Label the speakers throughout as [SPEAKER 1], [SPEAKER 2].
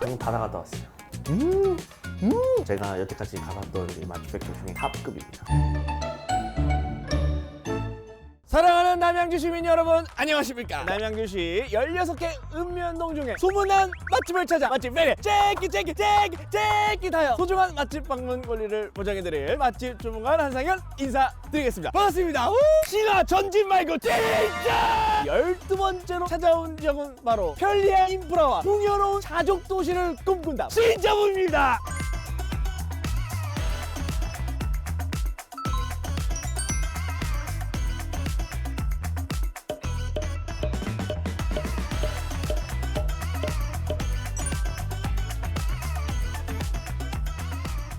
[SPEAKER 1] 방금 다 나갔다 왔어요. 음, 음. 제가 여태까지 가봤던 이 맛집백들 중에 탑급입니다.
[SPEAKER 2] 사랑하는 남양주 시민 여러분 안녕하십니까 남양주시 16개 읍면동 중에 소문난 맛집을 찾아 맛집 매래 째끼 째끼 째끼 째끼 다요. 소중한 맛집 방문 권리를 보장해드릴 맛집 주문관 한상현 인사드리겠습니다. 반갑습니다. 우! 신화 전진 말고 진짜 12번째로 찾아온 지역은 바로 편리한 인프라와 풍요로운 가족 도시를 꿈꾼다. 신자부입니다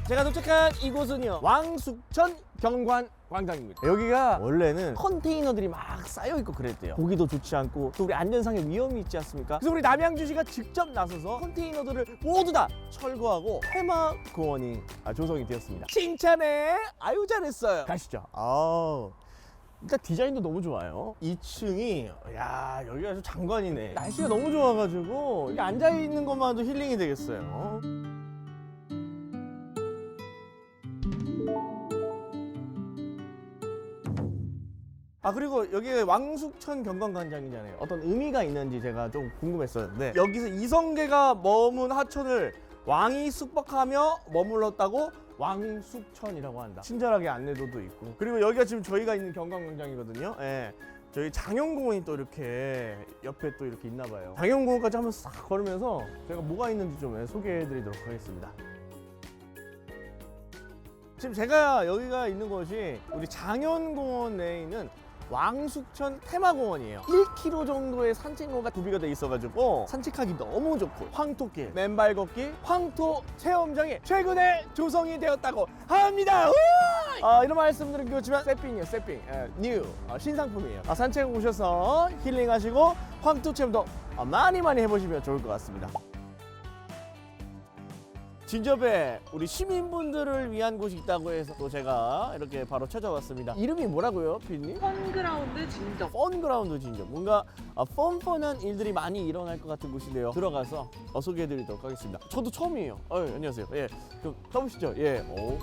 [SPEAKER 2] 제가 도착한 이곳은요 왕숙천 경관 광장입니다. 여기가 원래는 컨테이너들이 막 쌓여 있고 그랬대요. 보기도 좋지 않고 또 우리 안전상의 위험이 있지 않습니까? 그래서 우리 남양주시가 직접 나서서 컨테이너들을 모두 다 철거하고 테마 공원이 아, 조성이 되었습니다. 칭찬해 아유 잘했어요. 가시죠. 아우 일단 디자인도 너무 좋아요. 2층이 야 여기가 아주 장관이네. 날씨가 너무 좋아가지고 앉아있는 것만도 힐링이 되겠어요 아 그리고 여기 왕숙천 경관광장이잖아요. 어떤 의미가 있는지 제가 좀 궁금했었는데 여기서 이성계가 머문 하천을 왕이 숙박하며 머물렀다고 왕숙천이라고 한다. 친절하게 안내도도 있고 그리고 여기가 지금 저희가 있는 경관광장이거든요. 예. 저희 장영공원이 또 이렇게 옆에 또 이렇게 있나 봐요. 장영공원까지 한번 싹 걸으면서 제가 뭐가 있는지 좀 예, 소개해드리도록 하겠습니다. 지금 제가 여기가 있는 곳이 우리 장현공원 내에 있는 왕숙천 테마공원이에요. 1km 정도의 산책로가 구비가 돼 있어가지고 산책하기 너무 좋고 황토길, 맨발 걷기, 황토 체험장이 최근에 조성이 되었다고 합니다! 아, 이런 말씀드린 그렇지만 세핑이에요 세핑. 예, 뉴 어, 신상품이에요. 아, 산책 오셔서 힐링하시고 황토 체험도 어, 많이 많이 해보시면 좋을 것 같습니다 진접에 우리 시민분들을 위한 곳이 있다고 해서 또 제가 이렇게 바로 찾아왔습니다. 이름이 뭐라고요, 피디님?
[SPEAKER 3] 펀그라운드 진정.
[SPEAKER 1] 펀그라운드 진접. 뭔가 아, 펀펀한 일들이 많이 일어날 것 같은 곳인데요. 들어가서 어, 소개해드리도록 하겠습니다. 저도 처음이에요. 어, 안녕하세요. 예, 그럼 가보시죠. 예. 오.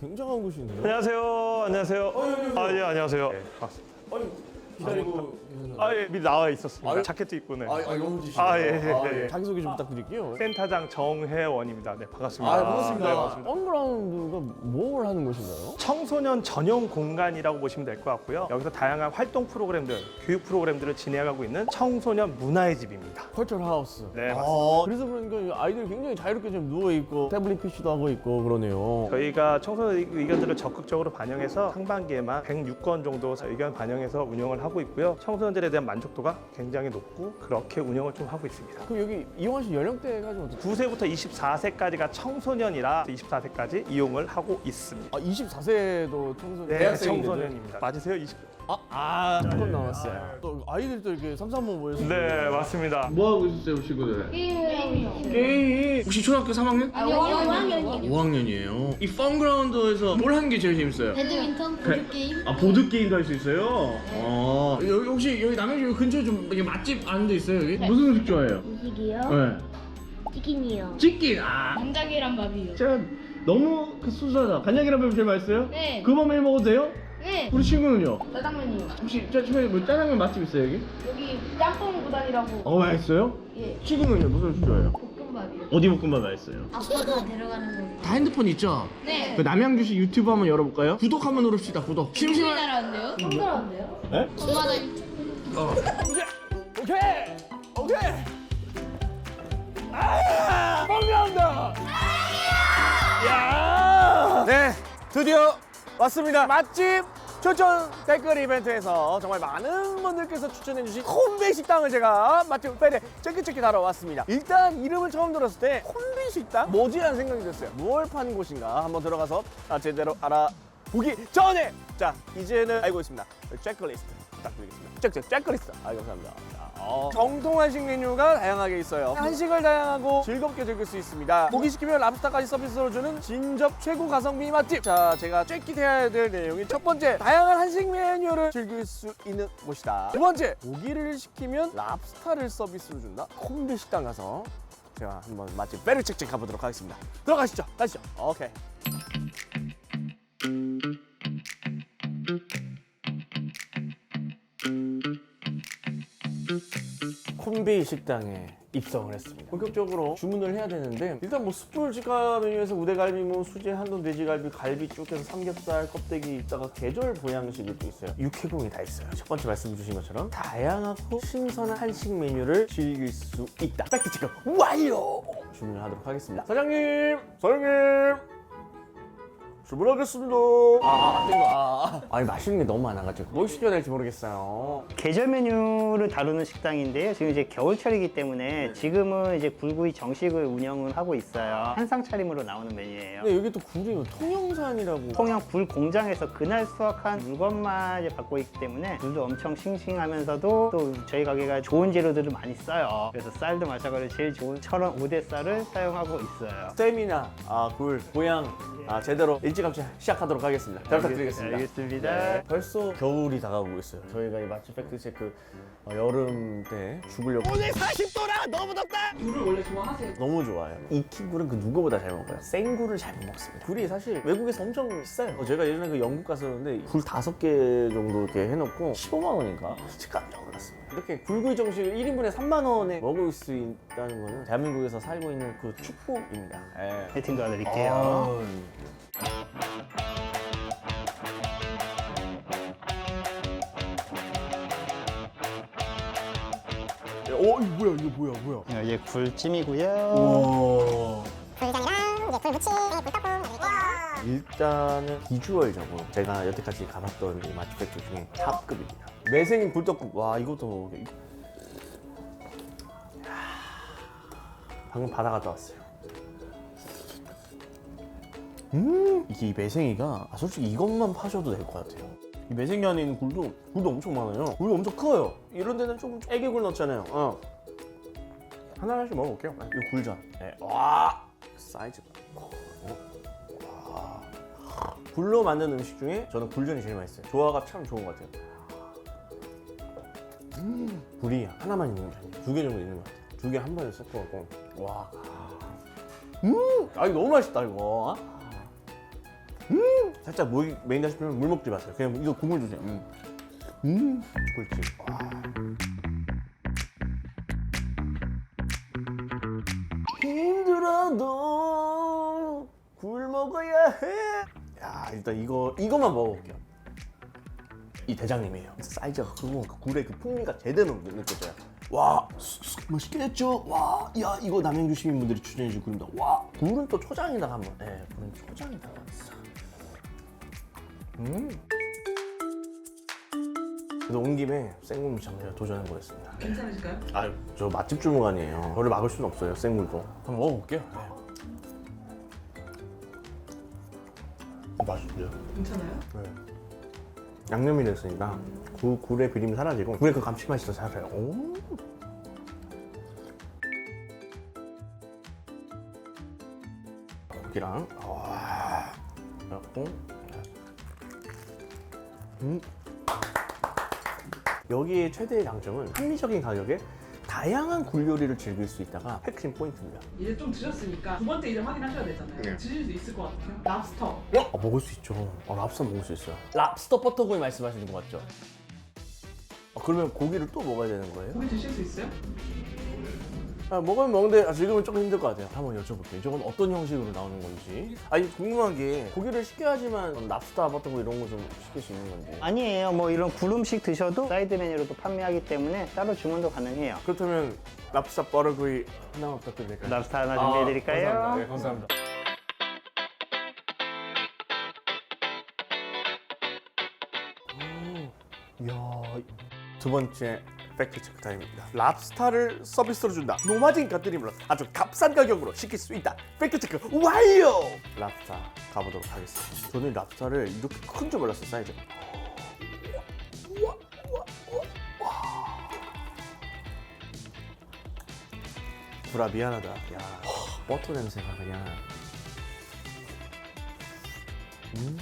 [SPEAKER 1] 굉장한 곳인데요.
[SPEAKER 4] 안녕하세요. 안녕하세요. 아, 예, 안녕하세요. 네, 반갑습니다.
[SPEAKER 1] 아니, 기다리고
[SPEAKER 4] 아, 예, 미리 나와 있었습니다.
[SPEAKER 1] 아유.
[SPEAKER 4] 자켓도 입고 네.
[SPEAKER 1] 아, 아 너무 지시네요.
[SPEAKER 4] 아, 예, 예, 예.
[SPEAKER 1] 자기소개 좀 부탁드릴게요.
[SPEAKER 4] 센터장 정혜원입니다. 네, 반갑습니다.
[SPEAKER 1] 아, 반갑습니다.
[SPEAKER 4] 네, 반갑습니다.
[SPEAKER 1] 언그라운드가 뭘 하는 곳인가요?
[SPEAKER 4] 청소년 전용 공간이라고 보시면 될 것 같고요. 여기서 다양한 활동 프로그램들, 교육 프로그램들을 진행하고 있는 청소년 문화의 집입니다.
[SPEAKER 1] 컬처럴 하우스.
[SPEAKER 4] 네,
[SPEAKER 1] 아, 그래서 그러니까 아이들이 굉장히 자유롭게 좀 누워 있고 태블릿 PC도 하고 있고 그러네요.
[SPEAKER 4] 저희가 청소년 의견들을 적극적으로 반영해서 상반기에만 106건 정도 의견 반영해서 운영을 하고 있고요. 청소년들에 대한 만족도가 굉장히 높고 그렇게 운영을 좀 하고 있습니다.
[SPEAKER 1] 그럼 여기 이용하실 연령대가 좀 어떻게?
[SPEAKER 4] 9세부터 24세까지가 청소년이라 24세까지 이용을 하고 있습니다.
[SPEAKER 1] 아, 24세도 청소년
[SPEAKER 4] 네. 청소년입니다. 맞으세요? 20...
[SPEAKER 1] 아, 아, 조금 남았어요. 또 아이들이 또 이렇게 삼삼모 모여서
[SPEAKER 4] 네, 맞습니다.
[SPEAKER 1] 뭐 하고 있었어요, 친구들?
[SPEAKER 5] 게임이요.
[SPEAKER 1] 게임. 혹시 초등학교 3학년?
[SPEAKER 5] 아니요, 5학년이요.
[SPEAKER 1] 5학년이에요. 이 펀그라운드에서 뭘 하는 게 제일 재밌어요?
[SPEAKER 5] 배드민턴, 보드 게임.
[SPEAKER 1] 아 보드 게임도 할 수 있어요. 아 여기 혹시 여기 남양주 근처에 좀 이렇게 맛집 아는 데 있어요 여기? 무슨 음식 좋아해요?
[SPEAKER 5] 음식이요?
[SPEAKER 1] 네.
[SPEAKER 5] 치킨이요.
[SPEAKER 1] 치킨. 아
[SPEAKER 5] 남자 계란 밥이요.
[SPEAKER 1] 제가 너무 그 순수하다. 간장이라면 제일 맛있어요?
[SPEAKER 5] 네.
[SPEAKER 1] 그만 해 먹어도 돼요?
[SPEAKER 5] 네.
[SPEAKER 1] 우리 친구는요?
[SPEAKER 5] 짜장면이요.
[SPEAKER 1] 혹시 저 집에 뭐 짜장면 맛집 있어요 여기?
[SPEAKER 5] 여기 짬뽕 구단이라고.
[SPEAKER 1] 어 맛있어요?
[SPEAKER 5] 예.
[SPEAKER 1] 친구는요 무슨 음식 좋아해요?
[SPEAKER 5] 볶음밥이요.
[SPEAKER 1] 어디 볶음밥 맛있어요?
[SPEAKER 5] 아빠가 데려가는 거.
[SPEAKER 1] 다 핸드폰 있죠?
[SPEAKER 5] 네.
[SPEAKER 1] 그 남양주시 유튜브 한번 열어볼까요? 구독 한번 누릅시다 구독. 심심한.
[SPEAKER 5] 우리나라인데요? 펑그라운데요?
[SPEAKER 1] 네?
[SPEAKER 5] 엄마가
[SPEAKER 2] 오케이! 오케이! 아 뻥이한다 야! 네 드디어 왔습니다. 맛집 추천 댓글 이벤트에서 정말 많은 분들께서 추천해주신 콤비 식당을 제가 맛집 빼에 ጨ끼ጨ끼 다뤄 왔습니다. 일단 이름을 처음 들었을 때 콤비 식당? 뭐지라는 생각이 들었어요. 무얼 파는 곳인가? 한번 들어가서 아, 제대로 알아 보기 전에 자 이제는 알고 있습니다 체크리스트 부탁드리겠습니다 체크 체크리스트 아 감사합니다 자, 어. 정통 한식 메뉴가 다양하게 있어요. 한식을 다양하고 즐겁게 즐길 수 있습니다. 고기 시키면 랍스타까지 서비스로 주는 진접 최고 가성비 맛집. 자, 제가 쬐깃해야 될 내용이 첫 번째, 다양한 한식 메뉴를 즐길 수 있는 곳이다. 두 번째, 고기를 시키면 랍스타를 서비스로 준다. 콤비 식당 가서 제가 한번 맛집 빼를 책책 가보도록 하겠습니다. 들어가시죠. 가시죠. 오케이. 콤비 식당에 입성을 했습니다. 본격적으로 주문을 해야 되는데 일단 뭐 숯불 직화 메뉴에서 우대갈비, 뭐 수제 한돈 돼지갈비, 갈비쪽에서 삼겹살 껍데기 있다가 계절 보양식이 또 있어요. 육회공이 다 있어요. 첫 번째 말씀 주신 것처럼 다양하고 신선한 한식 메뉴를 즐길 수 있다. 팩트 체크 완료! 주문을 하도록 하겠습니다. 사장님, 사장님. 주문하겠습니다. 아, 땡거. 아, 아니 맛있는 게 너무 많아가지고 뭘 시켜야 될지 모르겠어요.
[SPEAKER 3] 계절 메뉴를 다루는 식당인데요. 지금 이제 겨울철이기
[SPEAKER 2] 네.
[SPEAKER 3] 때문에 지금은 이제 굴구이 정식을 운영을 하고 있어요. 한상 차림으로 나오는 메뉴예요.
[SPEAKER 2] 근데 여기 또 굴이 통영산이라고.
[SPEAKER 3] 통영 굴 공장에서 그날 수확한 물건만 이제 받고 있기 때문에 굴도 엄청 싱싱하면서도 또 저희 가게가 좋은 재료들을 많이 써요. 그래서 쌀도 마찬가지로 제일 좋은 철원 오대 쌀을 사용하고 있어요.
[SPEAKER 2] 세미나, 아, 굴, 보양, 아, 제대로 일찌감치 시작하도록 하겠습니다. 잘 부탁드리겠습니다.
[SPEAKER 3] 알겠습니다.
[SPEAKER 2] 네, 벌써 겨울이 다가오고 있어요. 저희가 이 맛집 팩트 체크 어, 여름 때 죽으려고. 오늘 40도라 너무 덥다.
[SPEAKER 6] 굴을 원래 좋아하세요?
[SPEAKER 2] 너무 좋아요. 익힌 굴은 그 누구보다 잘 먹어요. 생 굴을 잘 못 먹습니다. 굴이 사실 외국에서 엄청 비싸요. 어, 제가 예전에 그 영국 갔었는데 굴 다섯 개 정도 이렇게 해놓고 15만 원인가? 진짜 깜짝 놀랐습니다. 이렇게 굴구이 정식을 1인분에 3만 원에 먹을 수 있다는 거는 대한민국에서 살고 있는 그 축복입니다. 예.
[SPEAKER 3] 화이팅 도와드릴게요.
[SPEAKER 2] 아우. 어, 이거 뭐야, 이거 뭐야, 뭐야.
[SPEAKER 3] 이게 굴찜이고요.
[SPEAKER 2] 우와.
[SPEAKER 7] 불장이랑 이제 불 무침, 불떡국 넣어드릴게요.
[SPEAKER 2] 일단은 비주얼적으로 제가 여태까지 가봤던 이 맛집 백조 중에 탑급입니다. 매생 굴떡국. 와, 이것도 먹어. 방금 바다 갔다 왔어요. 음, 이게 이 매생이가 아, 솔직히 이것만 파셔도 될 것 같아요. 이 매생이 안에 있는 굴도 굴도 엄청 많아요. 굴이 엄청 커요. 이런 데는 조금 애기 굴 넣잖아요. 어. 하나 하나씩 먹어볼게요. 아, 이 굴전. 네. 와, 사이즈가. 어? 와. 굴로 만든 음식 중에 저는 굴전이 제일 맛있어요. 조화가 참 좋은 것 같아요. 음, 굴이 하나만 있는 게 아니에요. 두 개 정도 있는 것 같아요. 두 개 한 번에 섞어갖고 와. 음, 아 이거 너무 맛있다 이거. 음, 살짝 물 메인다 싶으면 물 먹지 마세요. 그냥 이거 국물 주세요. 음, 음, 굴찜. 와. 힘들어도 굴 먹어야 해. 야 일단 이거 이거만 먹어볼게요. 이 대장님이에요. 사이즈가 크고 그 굴의 그 풍미가 제대로 느껴져요. 와 했죠. 와, 야 이거 남양주 시민분들이 추천해준 굴입니다. 와, 굴은 또 초장에다가 한번. 네, 굴은 초장에다가. 싹. 음. 그래도 온 김에 생굴 한번 도전해 보겠습니다.
[SPEAKER 6] 괜찮으실까요?
[SPEAKER 2] 아, 저 맛집 주무관이에요. 저를 막을 수는 없어요, 생물도. 한번 먹어볼게요. 네. 맛있죠?
[SPEAKER 6] 괜찮아요?
[SPEAKER 2] 네. 양념이 됐으니까 구, 굴의 비림이 사라지고 굴의 그 감칠맛이 더 살아요. 오. 고기랑 와. 그래갖고 음. 여기의 최대의 장점은 합리적인 가격에 다양한 굴 요리를 즐길 수 있다가 핵심 포인트입니다.
[SPEAKER 6] 이제 좀 드셨으니까 두 번째 이제 확인하셔야 되잖아요.
[SPEAKER 2] 네.
[SPEAKER 6] 드실 수 있을 것 같아요. 랍스터.
[SPEAKER 2] 어? 먹을 수 있죠. 어, 랍스터 먹을 수 있어요. 랍스터 버터구이 말씀하시는 거 맞죠? 어, 그러면 고기를 또 먹어야 되는 거예요?
[SPEAKER 6] 고기 드실 수 있어요?
[SPEAKER 2] 아, 먹으면 먹는데 아, 지금은 조금 힘들 것 같아요. 한번 여쭤볼게요. 저건 어떤 형식으로 나오는 건지. 아니 궁금한 게 고기를 시켜야지만 랍스터 버터구이 이런 거 좀 시킬 수 있는 건지.
[SPEAKER 3] 아니에요. 뭐 이런 굴 음식 드셔도 사이드 메뉴로도 판매하기 때문에 따로 주문도 가능해요.
[SPEAKER 2] 그렇다면 랍스터 버터구이 하나만 부탁드려도 될까요?
[SPEAKER 3] 랍스터 하나 준비해드릴까요?
[SPEAKER 2] 감사합니다. 네, 감사합니다. 음, 이야, 두 번째 팩트 체크 타임입니다. 랍스타를 서비스로 준다. 노마진 gat들이므로 아주 값싼 가격으로 시킬 수 있다. 팩트 체크 완료! 랍스타 가보도록 하겠습니다. 저는 랍스타를 이렇게 큰 줄 몰랐어요, 사이즈가. 불아 미안하다. 야 버터 냄새가 그냥. 음.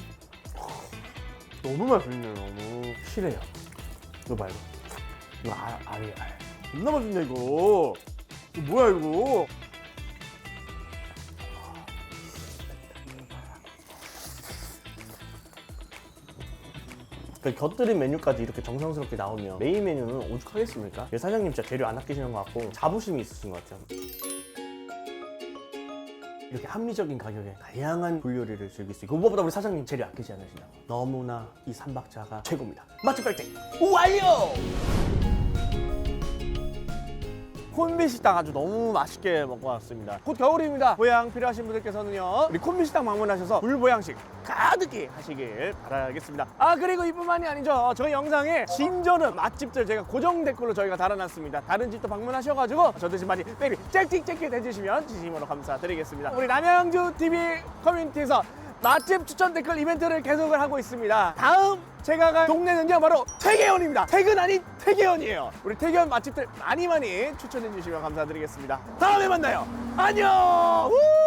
[SPEAKER 2] 너무 맛있네 너무. 실해요. 이거 봐 이거. 이거 알 알이 알. 겁나 맛있네 이거. 이거 뭐야 이거? 그 곁들인 메뉴까지 이렇게 정성스럽게 나오면 메인 메뉴는 오죽하겠습니까? 예, 사장님 진짜 재료 안 아끼시는 것 같고 자부심이 있으신 것 같아요. 이렇게 합리적인 가격에 다양한 불요리를 즐길 수 있고 무엇보다 우리 사장님 재료 아끼지 않으신다고 너무나 이 삼박자가 최고입니다. 맛집 발생 완료! 콘비식당 아주 너무 맛있게 먹고 왔습니다. 곧 겨울입니다. 보양 필요하신 분들께서는요. 우리 콘비식당 방문하셔서 불보양식 가득히 하시길 바라겠습니다. 아 그리고 이뿐만이 아니죠. 저희 영상에 진저는 맛집들 제가 고정 댓글로 저희가 달아놨습니다. 다른 집도 방문하셔가지고 저 대신 많이 베리 짹짹짹짹 해주시면 진심으로 감사드리겠습니다. 우리 남양주 TV 커뮤니티에서 맛집 추천 댓글 이벤트를 계속을 하고 있습니다. 다음 제가 갈 동네는요 바로 태계원입니다. 퇴근 아닌 태계원이에요. 우리 태계원 맛집들 많이 많이 추천해 주시면 감사드리겠습니다. 다음에 만나요. 안녕. 우!